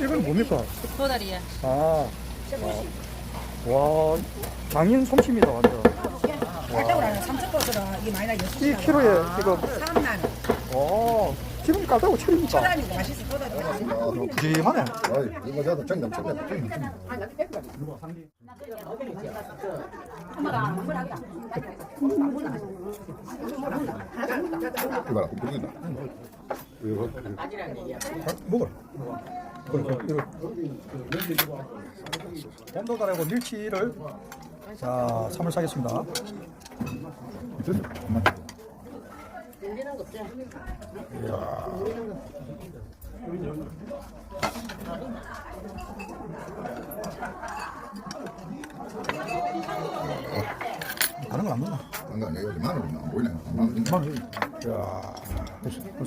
이건 뭡니까? 도다리야. 아, 아. 와, 장인 솜씨입니다, 완전. 삼천 이 여섯 키로에 지금, 삼만 와, 기분 깔다고 푸짐하네. 아이, 이거 저도 정답, 정답, 정답. 이봐라, 부르긴다. 이거, 먹어. 이거. 온도달하고 밀치를 자, 삼을 사겠습니다. 엄마. 다른 건안 넣나? 안 가, 내가 마늘이 안 보이네. 마늘 있네. 마늘. 야, 됐어.